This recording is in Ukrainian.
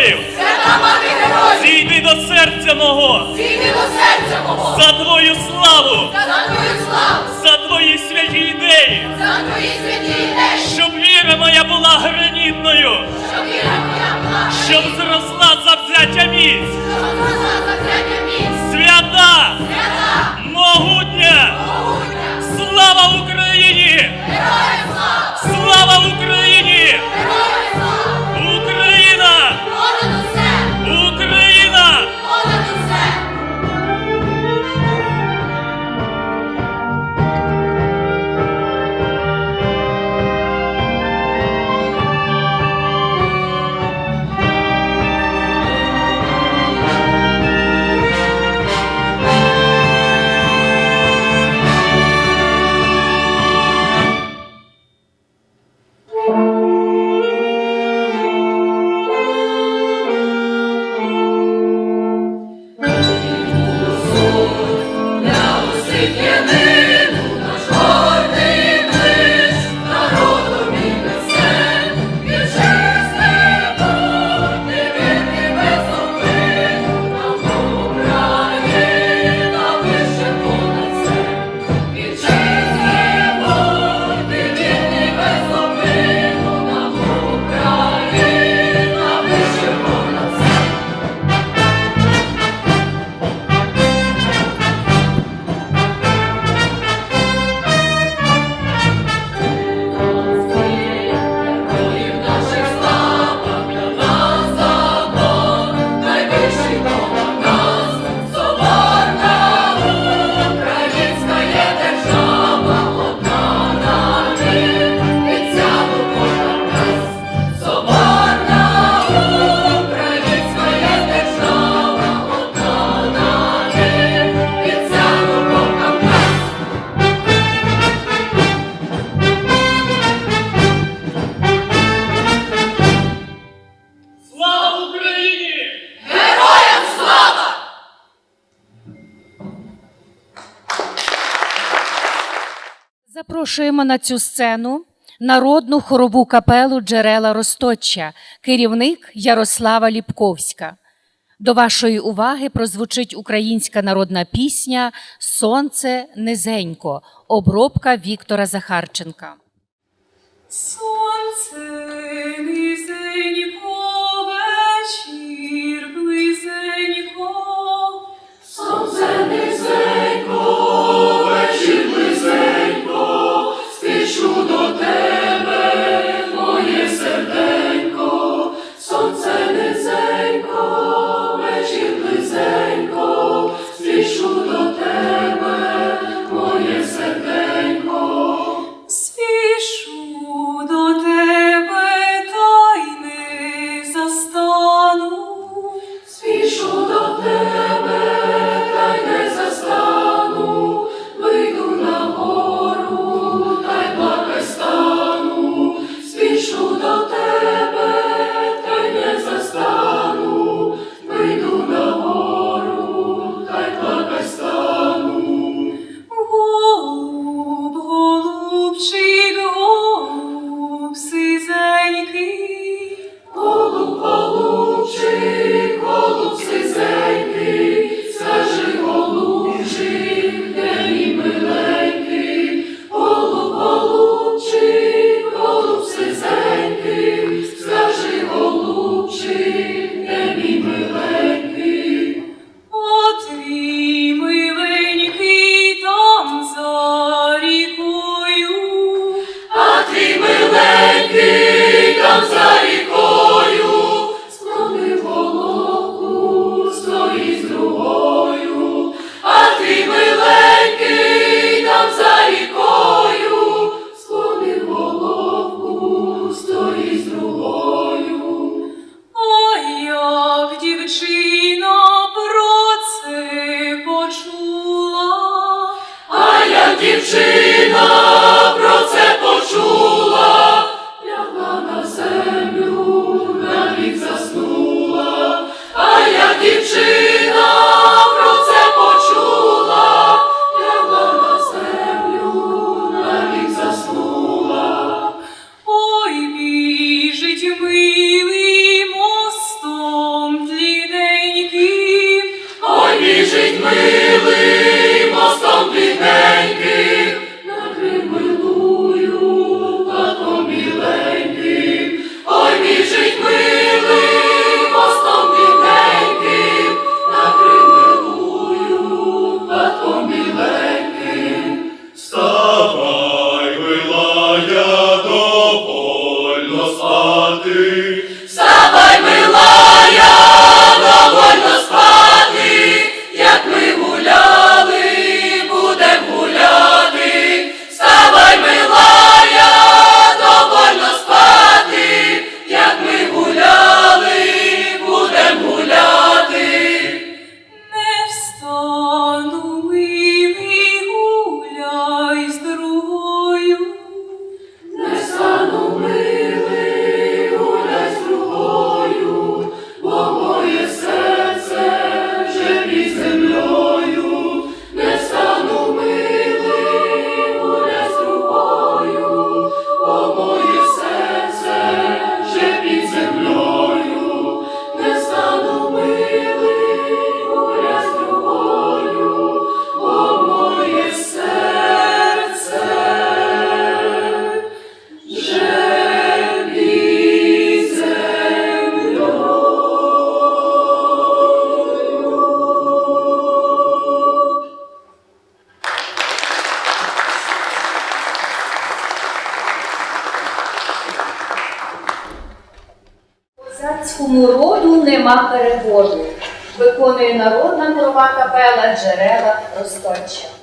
молив, Свята мати герой, зійди до серця мого, зійди до серця мого. Запрошуємо на цю сцену народну хорову капелу Джерела Росточа, керівник Ярослава Ліпковська. До вашої уваги прозвучить українська народна пісня Сонце низенько, обробка Віктора Захарченка. Сонце Don't довольно спати. Вставай, милая, довольно спати, як ми. козацькому роду нема перегоду, виконує народна мурова капела джерела Росточа.